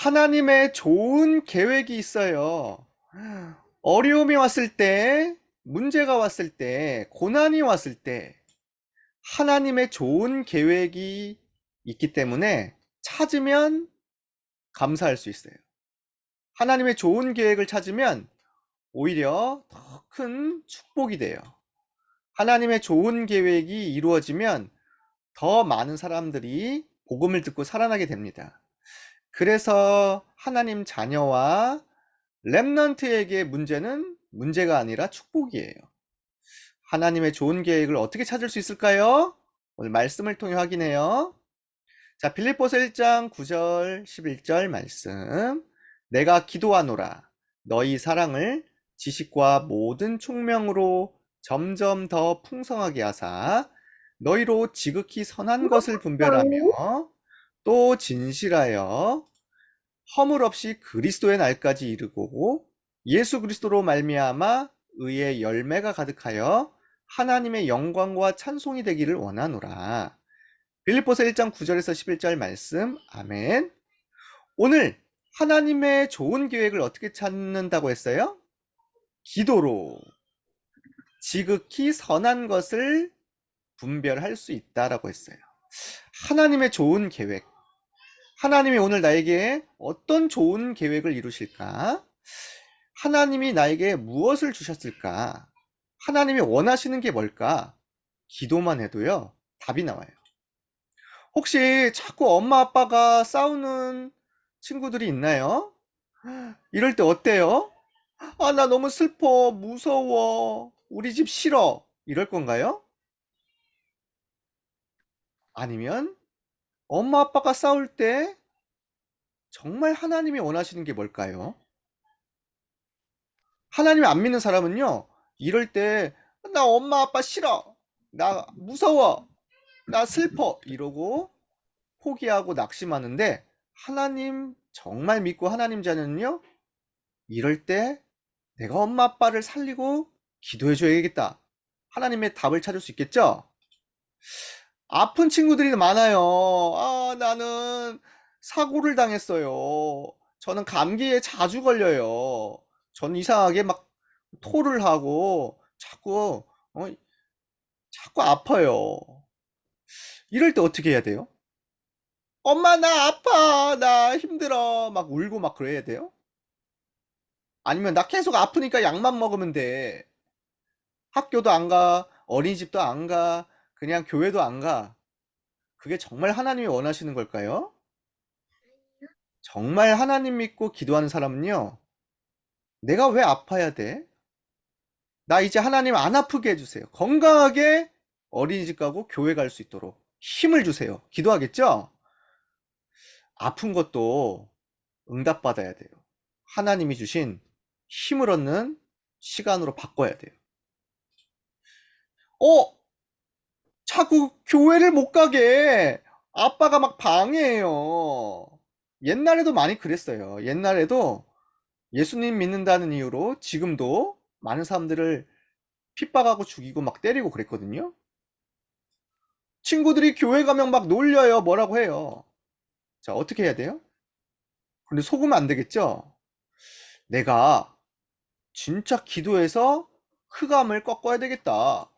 하나님의 좋은 계획이 있어요. 어려움이 왔을 때, 문제가 왔을 때, 고난이 왔을 때, 하나님의 좋은 계획이 있기 때문에 찾으면 감사할 수 있어요. 하나님의 좋은 계획을 찾으면 오히려 더 큰 축복이 돼요. 하나님의 좋은 계획이 이루어지면 더 많은 사람들이 복음을 듣고 살아나게 됩니다. 그래서 하나님 자녀와 렘넌트에게 문제는 문제가 아니라 축복이에요. 하나님의 좋은 계획을 어떻게 찾을 수 있을까요? 오늘 말씀을 통해 확인해요. 자, 빌립보서 1장 9절 11절 말씀. 내가 기도하노라 너희 사랑을 지식과 모든 총명으로 점점 더 풍성하게 하사 너희로 지극히 선한 것을 분별하며 또 진실하여 허물 없이 그리스도의 날까지 이르고 예수 그리스도로 말미암아 의의 열매가 가득하여 하나님의 영광과 찬송이 되기를 원하노라. 빌립보서 1장 9절에서 11절 말씀. 아멘. 오늘 하나님의 좋은 계획을 어떻게 찾는다고 했어요? 기도로 지극히 선한 것을 분별할 수 있다라고 했어요. 하나님의 좋은 계획. 하나님이 오늘 나에게 어떤 좋은 계획을 이루실까? 하나님이 나에게 무엇을 주셨을까? 하나님이 원하시는 게 뭘까? 기도만 해도요, 답이 나와요. 혹시 자꾸 엄마 아빠가 싸우는 친구들이 있나요? 이럴 때 어때요? 아, 나 너무 슬퍼, 무서워, 우리 집 싫어. 이럴 건가요? 아니면 엄마 아빠가 싸울 때 정말 하나님이 원하시는 게 뭘까요? 하나님이 안 믿는 사람은요, 이럴 때, 나 엄마 아빠 싫어. 나 무서워. 나 슬퍼. 이러고 포기하고 낙심하는데, 하나님 정말 믿고 하나님 자녀는요, 이럴 때 내가 엄마 아빠를 살리고 기도해 줘야겠다. 하나님의 답을 찾을 수 있겠죠? 아픈 친구들이 많아요. 아, 나는 사고를 당했어요. 저는 감기에 자주 걸려요. 전 이상하게 막 토를 하고 자꾸 어, 자꾸 아파요. 이럴 때 어떻게 해야 돼요? 엄마 나 아파. 나 힘들어. 막 울고 막 그래야 돼요? 아니면 나 계속 아프니까 약만 먹으면 돼. 학교도 안 가. 어린이집도 안 가. 그냥 교회도 안 가. 그게 정말 하나님이 원하시는 걸까요? 정말 하나님 믿고 기도하는 사람은요. 내가 왜 아파야 돼? 나 이제 하나님 안 아프게 해주세요. 건강하게 어린이집 가고 교회 갈 수 있도록 힘을 주세요. 기도하겠죠? 아픈 것도 응답받아야 돼요. 하나님이 주신 힘을 얻는 시간으로 바꿔야 돼요. 어? 자꾸 교회를 못 가게 아빠가 막 방해해요. 옛날에도 많이 그랬어요. 옛날에도 예수님 믿는다는 이유로 지금도 많은 사람들을 핍박하고 죽이고 막 때리고 그랬거든요. 친구들이 교회 가면 막 놀려요. 뭐라고 해요. 자, 어떻게 해야 돼요? 근데 속으면 안 되겠죠? 내가 진짜 기도해서 흑암을 꺾어야 되겠다.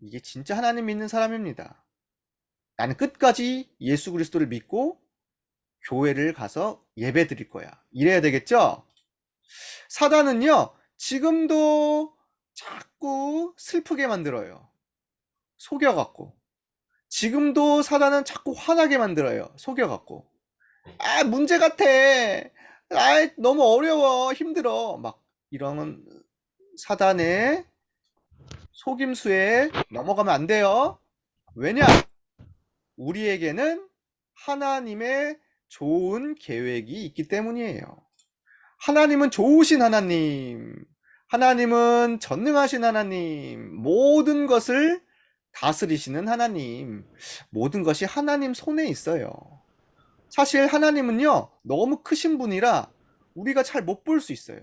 이게 진짜 하나님 믿는 사람입니다. 나는 끝까지 예수 그리스도를 믿고 교회를 가서 예배 드릴 거야. 이래야 되겠죠? 사단은요, 지금도 자꾸 슬프게 만들어요. 속여갖고. 지금도 사단은 자꾸 화나게 만들어요. 속여갖고. 아, 문제 같아. 아, 너무 어려워. 힘들어. 막, 이런 사단의 속임수에 넘어가면 안 돼요. 왜냐? 우리에게는 하나님의 좋은 계획이 있기 때문이에요. 하나님은 좋으신 하나님, 하나님은 전능하신 하나님, 모든 것을 다스리시는 하나님, 모든 것이 하나님 손에 있어요. 사실 하나님은요, 너무 크신 분이라 우리가 잘 못 볼 수 있어요.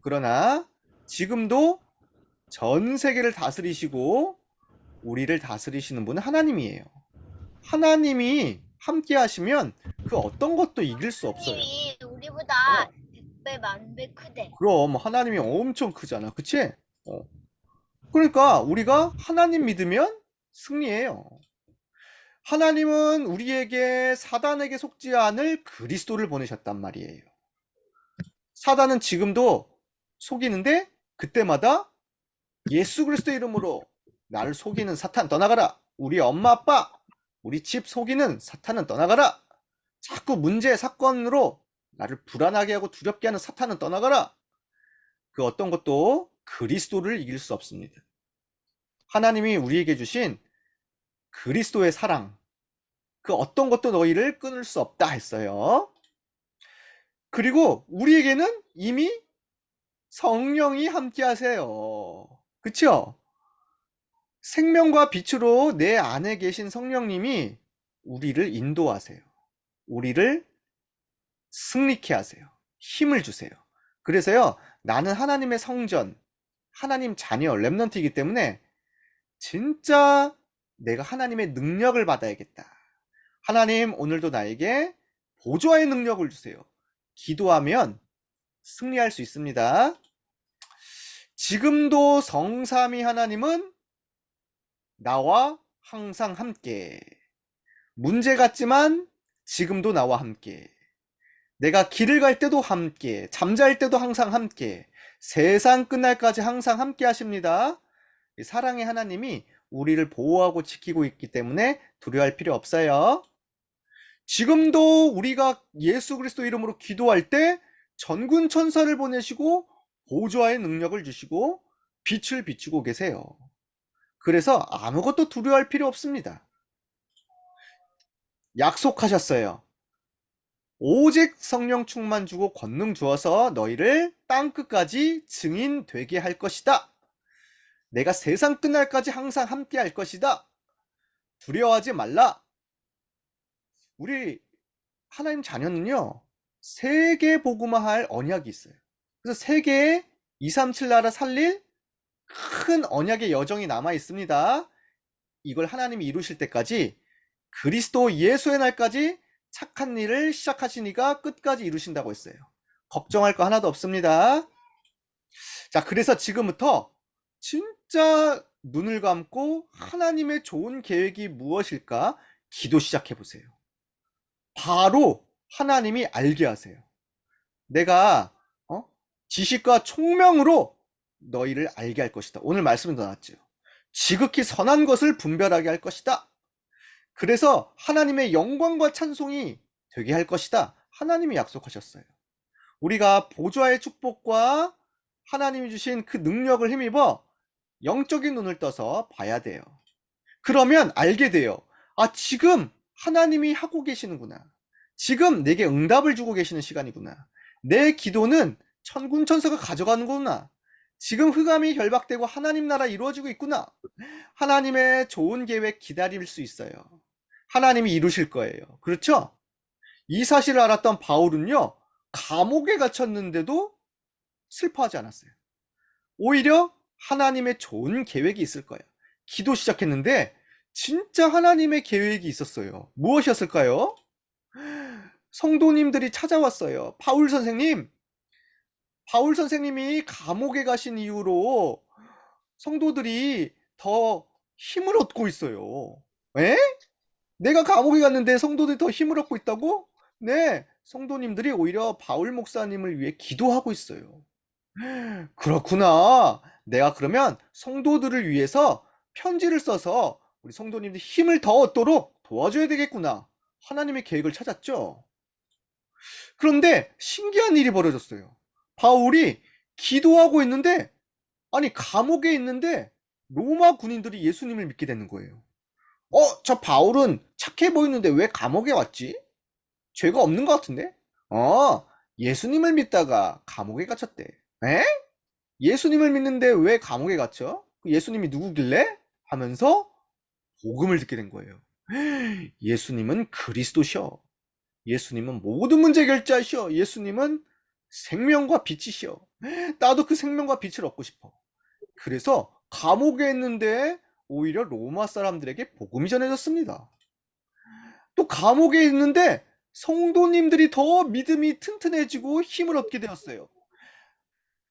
그러나 지금도 전 세계를 다스리시고 우리를 다스리시는 분은 하나님이에요. 하나님이 함께 하시면 그 어떤 것도 이길 수 없어요. 님이 우리 하나님보다 백배 만배 크대. 그럼 하나님이 엄청 크잖아. 그치? 어. 그러니까 우리가 하나님 믿으면 승리해요. 하나님은 우리에게 사단에게 속지 않을 그리스도를 보내셨단 말이에요. 사단은 지금도 속이는데 그때마다 예수 그리스도 이름으로 나를 속이는 사탄 떠나가라. 우리 엄마 아빠, 우리 집 속이는 사탄은 떠나가라. 자꾸 문제 사건으로 나를 불안하게 하고 두렵게 하는 사탄은 떠나가라. 그 어떤 것도 그리스도를 이길 수 없습니다. 하나님이 우리에게 주신 그리스도의 사랑, 그 어떤 것도 너희를 끊을 수 없다 했어요. 그리고 우리에게는 이미 성령이 함께 하세요. 그쵸? 생명과 빛으로 내 안에 계신 성령님이 우리를 인도하세요. 우리를 승리케 하세요. 힘을 주세요. 그래서요, 나는 하나님의 성전, 하나님 자녀, 랩넌트이기 때문에 진짜 내가 하나님의 능력을 받아야겠다. 하나님, 오늘도 나에게 보조와의 능력을 주세요. 기도하면 승리할 수 있습니다. 지금도 성삼위 하나님은 나와 항상 함께. 문제 같지만 지금도 나와 함께. 내가 길을 갈 때도 함께, 잠잘 때도 항상 함께, 세상 끝날까지 항상 함께 하십니다. 이 사랑의 하나님이 우리를 보호하고 지키고 있기 때문에 두려워할 필요 없어요. 지금도 우리가 예수 그리스도 이름으로 기도할 때 전군 천사를 보내시고 보조와의 능력을 주시고 빛을 비추고 계세요. 그래서 아무것도 두려워할 필요 없습니다. 약속하셨어요. 오직 성령 충만 주고 권능 주어서 너희를 땅 끝까지 증인 되게 할 것이다. 내가 세상 끝날까지 항상 함께 할 것이다. 두려워하지 말라. 우리 하나님 자녀는요, 세계 복음화할 언약이 있어요. 그래서 세계에 237 나라 살릴 큰 언약의 여정이 남아 있습니다. 이걸 하나님이 이루실 때까지 그리스도 예수의 날까지 착한 일을 시작하시니까 끝까지 이루신다고 했어요. 걱정할 거 하나도 없습니다. 자, 그래서 지금부터 진짜 눈을 감고 하나님의 좋은 계획이 무엇일까 기도 시작해 보세요. 바로 하나님이 알게 하세요. 내가 어? 지식과 총명으로 너희를 알게 할 것이다. 오늘 말씀은 더 낫죠. 지극히 선한 것을 분별하게 할 것이다. 그래서 하나님의 영광과 찬송이 되게 할 것이다. 하나님이 약속하셨어요. 우리가 보좌의 축복과 하나님이 주신 그 능력을 힘입어 영적인 눈을 떠서 봐야 돼요. 그러면 알게 돼요. 아, 지금 하나님이 하고 계시는구나. 지금 내게 응답을 주고 계시는 시간이구나. 내 기도는 천군 천사가 가져가는구나. 지금 흑암이 결박되고 하나님 나라 이루어지고 있구나. 하나님의 좋은 계획 기다릴 수 있어요. 하나님이 이루실 거예요. 그렇죠? 이 사실을 알았던 바울은요, 감옥에 갇혔는데도 슬퍼하지 않았어요. 오히려 하나님의 좋은 계획이 있을 거예요. 기도 시작했는데, 진짜 하나님의 계획이 있었어요. 무엇이었을까요? 성도님들이 찾아왔어요. 바울 선생님, 바울 선생님이 감옥에 가신 이후로 성도들이 더 힘을 얻고 있어요. 에? 내가 감옥에 갔는데 성도들이 더 힘을 얻고 있다고? 네, 성도님들이 오히려 바울 목사님을 위해 기도하고 있어요. 그렇구나. 내가 그러면 성도들을 위해서 편지를 써서 우리 성도님들 힘을 더 얻도록 도와줘야 되겠구나. 하나님의 계획을 찾았죠. 그런데 신기한 일이 벌어졌어요. 바울이 기도하고 있는데, 아니, 감옥에 있는데 로마 군인들이 예수님을 믿게 되는 거예요. 어, 저 바울은 착해 보이는데 왜 감옥에 왔지? 죄가 없는 것 같은데? 어, 예수님을 믿다가 감옥에 갇혔대. 에? 예수님을 믿는데 왜 감옥에 갇혀? 그 예수님이 누구길래? 하면서 복음을 듣게 된 거예요. 예수님은 그리스도셔. 예수님은 모든 문제 결제하셔. 예수님은 생명과 빛이시여. 나도 그 생명과 빛을 얻고 싶어. 그래서 감옥에 있는데 오히려 로마 사람들에게 복음이 전해졌습니다. 또 감옥에 있는데 성도님들이 더 믿음이 튼튼해지고 힘을 얻게 되었어요.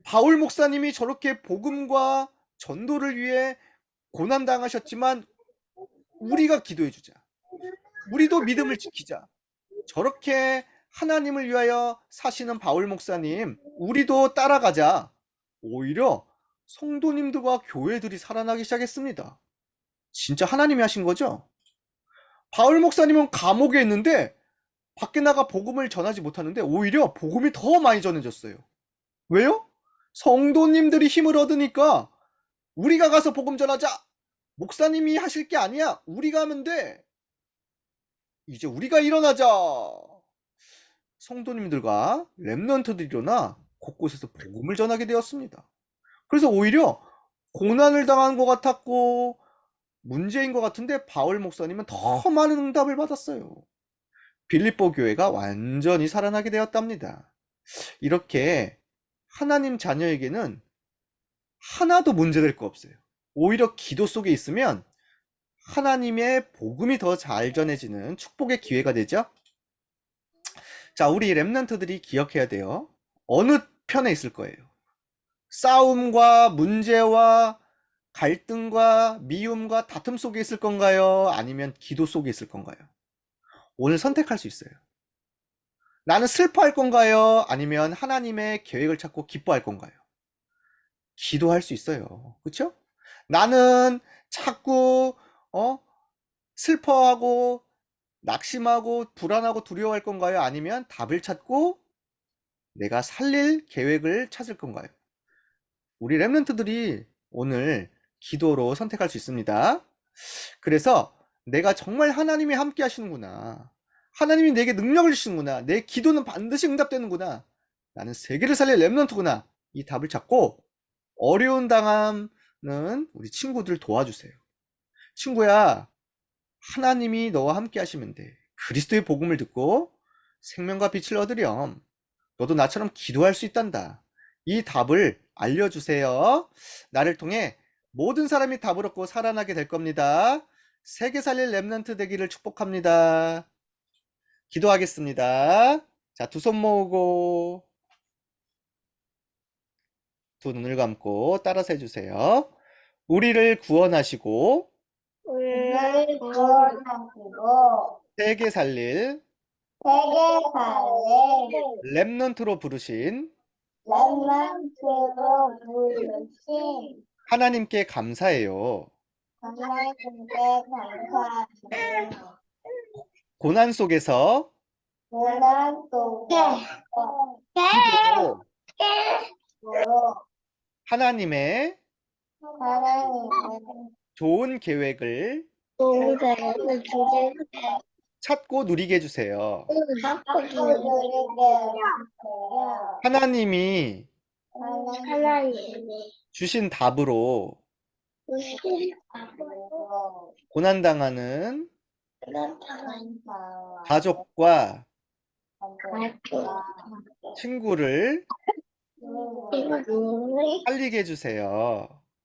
바울 목사님이 저렇게 복음과 전도를 위해 고난당하셨지만 우리가 기도해 주자. 우리도 믿음을 지키자. 저렇게 하나님을 위하여 사시는 바울 목사님, 우리도 따라가자. 오히려 성도님들과 교회들이 살아나기 시작했습니다. 진짜 하나님이 하신 거죠? 바울 목사님은 감옥에 있는데 밖에 나가 복음을 전하지 못하는데 오히려 복음이 더 많이 전해졌어요. 왜요? 성도님들이 힘을 얻으니까 우리가 가서 복음 전하자. 목사님이 하실 게 아니야. 우리가 하면 돼. 이제 우리가 일어나자. 성도님들과 랩런트들이 일어나 곳곳에서 복음을 전하게 되었습니다. 그래서 오히려 고난을 당한 것 같았고 문제인 것 같은데 바울 목사님은 더 많은 응답을 받았어요. 빌립보 교회가 완전히 살아나게 되었답니다. 이렇게 하나님 자녀에게는 하나도 문제될 거 없어요. 오히려 기도 속에 있으면 하나님의 복음이 더 잘 전해지는 축복의 기회가 되죠. 자, 우리 랩런트들이 기억해야 돼요. 어느 편에 있을 거예요. 싸움과 문제와 갈등과 미움과 다툼 속에 있을 건가요? 아니면 기도 속에 있을 건가요? 오늘 선택할 수 있어요. 나는 슬퍼할 건가요? 아니면 하나님의 계획을 찾고 기뻐할 건가요? 기도할 수 있어요. 그쵸? 나는 자꾸, 어, 슬퍼하고, 낙심하고, 불안하고, 두려워할 건가요? 아니면 답을 찾고, 내가 살릴 계획을 찾을 건가요? 우리 랩런트들이 오늘 기도로 선택할 수 있습니다. 그래서 내가 정말 하나님이 함께 하시는구나. 하나님이 내게 능력을 주시는구나. 내 기도는 반드시 응답되는구나. 나는 세계를 살릴 랩런트구나. 이 답을 찾고 어려운 당함은 우리 친구들 도와주세요. 친구야, 하나님이 너와 함께 하시면 돼. 그리스도의 복음을 듣고 생명과 빛을 얻으렴. 너도 나처럼 기도할 수 있단다. 이 답을 알려주세요. 나를 통해 모든 사람이 답을 얻고 살아나게 될 겁니다. 세계 살릴 랩런트 되기를 축복합니다. 기도하겠습니다. 자, 두 손 모으고 두 눈을 감고 따라서 해주세요. 우리를 구원하시고 우리를 구원하시고 세계 살릴 세계 살릴 랩런트로 부르신 렘넌트로 부르신 하나님께 감사해요. 하나님께 감사합니다. 고난 속에서 고난 속에 기도로 기도로 하나님의 하나님의 좋은 계획을 찾고 누리게 해주세요. 하나님이 하나님이 주신 답으로 고난당하는 가족과 친구를 살리게 해주세요.